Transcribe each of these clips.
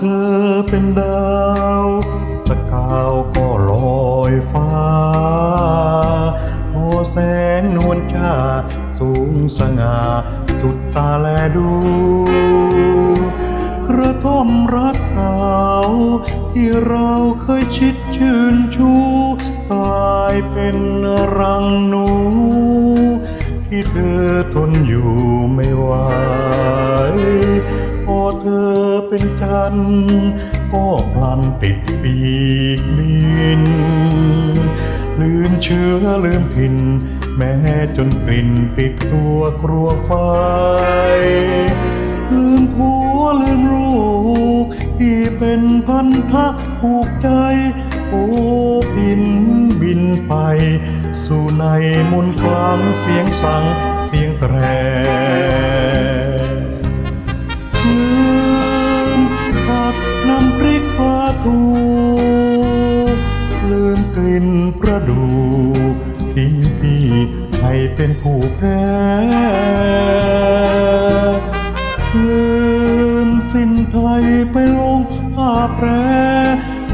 เธอเป็นดาวสกาวก็ลอยฟ้าพอแสงนวลจ้าสูงสง่าสุดตาแลดูกระท่อมรักเก่าที่เราเคยชิดชื่นชูกลายเป็นรังหนู ที่เธอทนอยู่ไม่ไหว ก็พลันติดปีกบิน ลืมเชื้อลืมถิ่น แม้จนกลิ่นติดตัวกลัวไฟ ลืมผัวลืมลูก ที่เป็นพันธะผูกใจโอ้บินบินไป สู่ในมุนคลังเสียงสังเสียงแตร ระดูทิ้งพี่ให้เป็นผู้แพ้ลืมสิ้นไทยไปลงผ้าแปร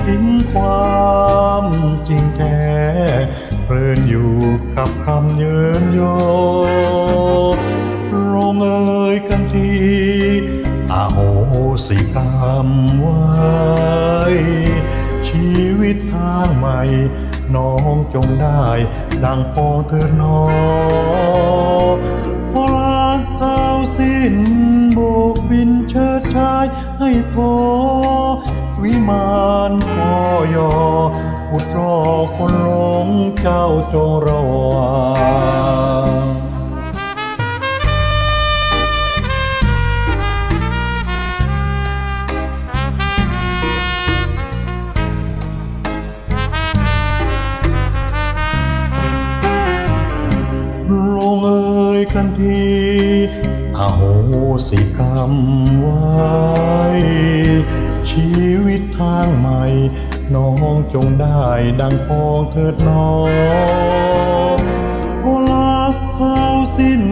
ทิ้งความจริงแท้เพลินอยู่กับคำเยินโยลงเอ่ยกันทีอาโหสิกรรมไว้ชีวิตทางใหม่ น้องจงได้ ดังปอเธอนอพอลางข้าสิ้นโบกบินเชิดชายให้พอวิมานพอยอพุดรอคนหลงเจ้าจงรอ กันทีอาโหสิกรรมไว้ ชีวิตทางใหม่ น้องจงได้ดังพองเถิดน้องพอลักข้าวสิ้น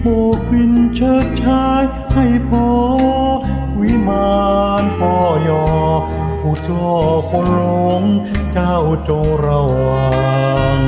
โบกบินเชิดชายให้พอ วิมานพ่อยอผู้ล่อคนหลงเจ้าจงระวัง